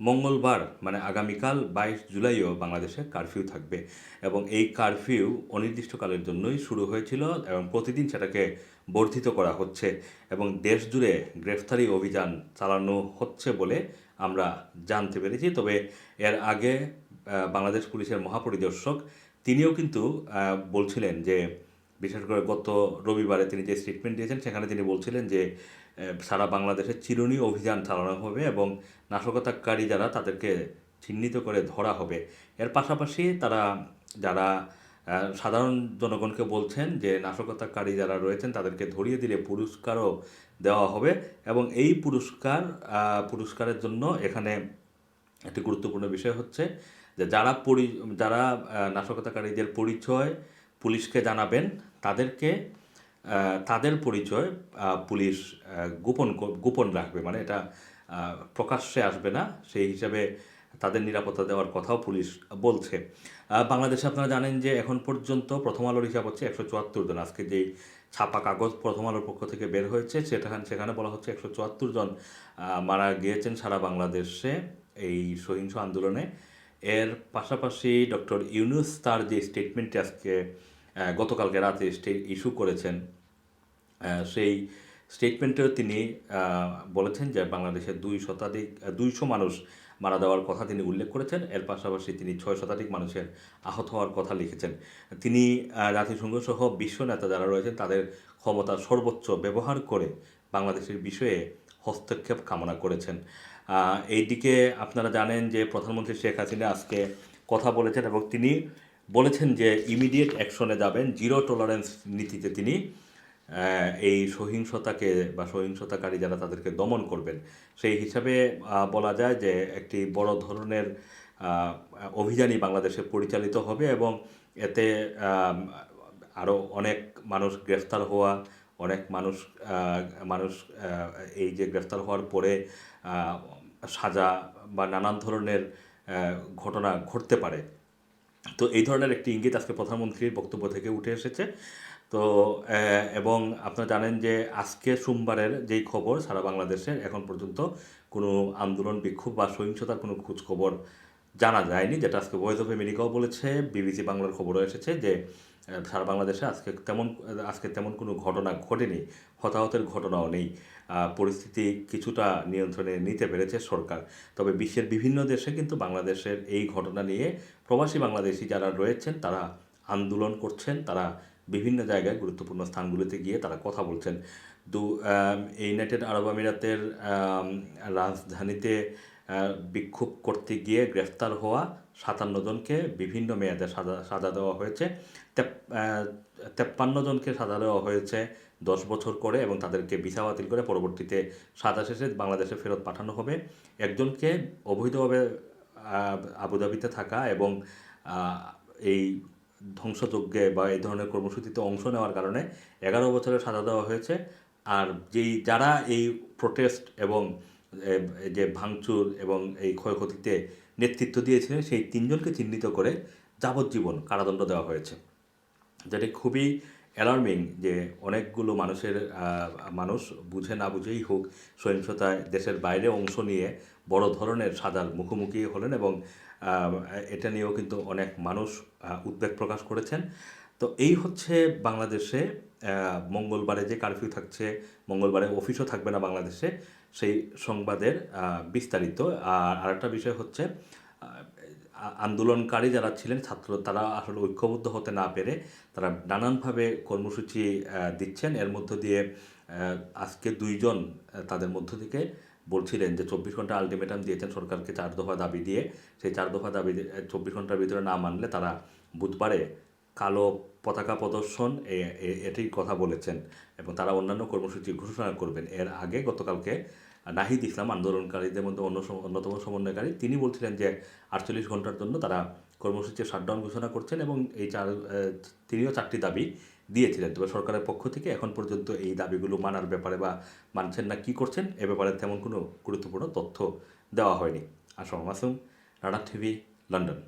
মঙ্গলবার মানে আগামীকাল বাইশ জুলাইও বাংলাদেশে কারফিউ থাকবে এবং এই কারফিউ অনির্দিষ্টকালের জন্যই শুরু হয়েছিল এবং প্রতিদিন সেটাকে বর্ধিত করা হচ্ছে এবং দেশ জুড়ে গ্রেফতারি অভিযান চালানো হচ্ছে বলে আমরা জানতে পেরেছি। তবে এর আগে বাংলাদেশ পুলিশের মহাপরিদর্শক তিনিও কিন্তু বলছিলেন যে, বিশেষ করে গত রবিবারে তিনি যে স্টেটমেন্ট দিয়েছেন, সেখানে তিনি বলছিলেন যে সারা বাংলাদেশে চিরুনি অভিযান চালানো হবে এবং নাশকতাকারী যারা তাদেরকে চিহ্নিত করে ধরা হবে। এর পাশাপাশি তারা, যারা সাধারণ জনগণকে বলছেন যে নাশকতাকারী যারা রয়েছেন তাদেরকে ধরিয়ে দিলে পুরস্কারও দেওয়া হবে এবং এই পুরস্কার পুরস্কারের জন্য এখানে একটি গুরুত্বপূর্ণ বিষয় হচ্ছে যে যারা পরি, যারা নাশকতাকারীদের পরিচয় পুলিশকে জানাবেন তাদেরকে তাদের পরিচয় পুলিশ গোপন গোপন রাখবে। মানে এটা প্রকাশ্যে আসবে না। সেই হিসাবে তাদের নিরাপত্তা দেওয়ার কথাও পুলিশ বলছে। বাংলাদেশে আপনারা জানেন যে এখন পর্যন্ত প্রথম আলোর হিসাব হচ্ছে একশো চুয়াত্তর জন। আজকে যেই ছাপা কাগজ প্রথম আলোর পক্ষ থেকে বের হয়েছে সেটা সেখানে বলা হচ্ছে একশো চুয়াত্তর জন মারা গিয়েছেন সারা বাংলাদেশে এই সহিংস আন্দোলনে। এর পাশাপাশি ডক্টর ইউনুস তার যে স্টেটমেন্টটি আজকে গতকালকে রাতে ইস্যু করেছেন। সেই স্টেটমেন্টেও তিনি বলেছেন যে বাংলাদেশে দুই শতাধিক দুইশো মানুষ মারা যাওয়ার কথা তিনি উল্লেখ করেছেন। এর পাশাপাশি তিনি ছয় শতাধিক মানুষের আহত হওয়ার কথা লিখেছেন। তিনি আহ, জাতিসংঘ সহ বিশ্ব নেতা যারা রয়েছেন তাদের ক্ষমতার সর্বোচ্চ ব্যবহার করে বাংলাদেশের বিষয়ে হস্তক্ষেপ কামনা করেছেন। আহ, এইদিকে আপনারা জানেন যে প্রধানমন্ত্রী শেখ হাসিনা আজকে কথা বলেছেন এবং তিনি বলেছেন যে ইমিডিয়েট অ্যাকশনে যাবেন জিরো টলারেন্স নীতিতে তিনি এই সহিংসতাকে বা সহিংসতাকারী যারা তাদেরকে দমন করবেন। সেই হিসাবে বলা যায় যে একটি বড় ধরনের অভিযানই বাংলাদেশে পরিচালিত হবে এবং এতে আরও অনেক মানুষ গ্রেফতার হওয়া, অনেক মানুষ মানুষ এই যে গ্রেফতার হওয়ার পরে সাজা বা নানান ধরনের ঘটনা ঘটতে পারে। তো এই ধরনের একটি ইঙ্গিত আজকে প্রধানমন্ত্রীর বক্তব্য থেকে উঠে এসেছে। তো এবং আপনারা জানেন যে আজকে সোমবারের যেই খবর সারা বাংলাদেশের এখন পর্যন্ত কোনো আন্দোলন বিক্ষোভ বা সহিংসতার কোনো খোঁজখবর জানা যায়নি, যেটা আজকে ভয়েস অফ আমেরিকাও বলেছে, বিবিসি বাংলার খবরও এসেছে যে সারা বাংলাদেশে আজকে তেমন আজকে তেমন কোনো ঘটনা ঘটেনি, হতাহতের ঘটনাও নেই। পরিস্থিতি কিছুটা নিয়ন্ত্রণে নিতে পেরেছে সরকার। তবে বিশ্বের বিভিন্ন দেশে কিন্তু বাংলাদেশের এই ঘটনা নিয়ে প্রবাসী বাংলাদেশি যারা রয়েছেন, তারা আন্দোলন করছেন, তারা বিভিন্ন জায়গায় গুরুত্বপূর্ণ স্থানগুলিতে গিয়ে তারা কথা বলছেন। দু ইউনাইটেড আরব আমিরাতের রাজধানীতে বিক্ষোভ করতে গিয়ে গ্রেফতার হওয়া সাতান্ন জনকে বিভিন্ন মেয়াদে সাজা সাজা দেওয়া হয়েছে। তেপ্পান্ন জনকে সাজা দেওয়া হয়েছে দশ বছর করে এবং তাদেরকে ভিসা বাতিল করে পরবর্তীতে সাজা শেষে বাংলাদেশে ফেরত পাঠানো হবে। একজনকে অবৈধভাবে আবুধাবিতে থাকা এবং এই ধ্বংসযজ্ঞে বা এই ধরনের কর্মসূচিতে অংশ নেওয়ার কারণে এগারো বছরের সাজা দেওয়া হয়েছে। আর যেই, যারা এই প্রোটেস্ট এবং যে ভাঙচুর এবং এই ক্ষয়ক্ষতিতে নেতৃত্ব দিয়েছিলেন, সেই তিনজনকে চিহ্নিত করে যাবজ্জীবন কারাদণ্ড দেওয়া হয়েছে। যেটি খুবই অ্যালার্মিং যে অনেকগুলো মানুষের মানুষ বুঝে না বুঝেই হোক সহিংসতায় দেশের বাইরে অংশ নিয়ে বড় ধরনের সাদার মুখোমুখি হলেন এবং এটা নিয়েও কিন্তু অনেক মানুষ উদ্বেগ প্রকাশ করেছেন। তো এই হচ্ছে বাংলাদেশে মঙ্গলবারে যে কারফিউ থাকছে, মঙ্গলবারে অফিসও থাকবে না বাংলাদেশে। সেই সংবাদের বিস্তারিত। আর আরেকটা বিষয় হচ্ছে আন্দোলনকারী যারা ছিলেন, ছাত্র, তারা আসলে ঐক্যবদ্ধ হতে না পেরে তারা নানানভাবে কর্মসূচি দিচ্ছেন। এর মধ্য দিয়ে আজকে দুইজন তাদের মধ্য থেকে বলছিলেন যে, চব্বিশ ঘণ্টা আলটিমেটাম দিয়েছেন সরকারকে চার দফা দাবি দিয়ে। সেই চার দফা দাবি চব্বিশ ঘণ্টার ভিতরে না মানলে তারা বুধবারে কালো পতাকা প্রদর্শন এটির কথা বলেছেন এবং তারা অন্যান্য কর্মসূচি ঘোষণা করবেন। এর আগে গতকালকে নাহিদ ইসলাম আন্দোলনকারীদের মধ্যে অন্য অন্যতম সমন্বয়কারী। তিনি বলছিলেন যে আটচল্লিশ ঘণ্টার জন্য তারা কর্মসূচি শাটডাউন ঘোষণা করছেন এবং এই চার তিনিও চারটি দাবি দিয়েছিলেন। তবে সরকারের পক্ষ থেকে এখন পর্যন্ত এই দাবিগুলো মানার ব্যাপারে বা মানছেন না কি করছেন, এ ব্যাপারে তেমন কোনো গুরুত্বপূর্ণ তথ্য দেওয়া হয়নি। Assam Masum Rana TV, London.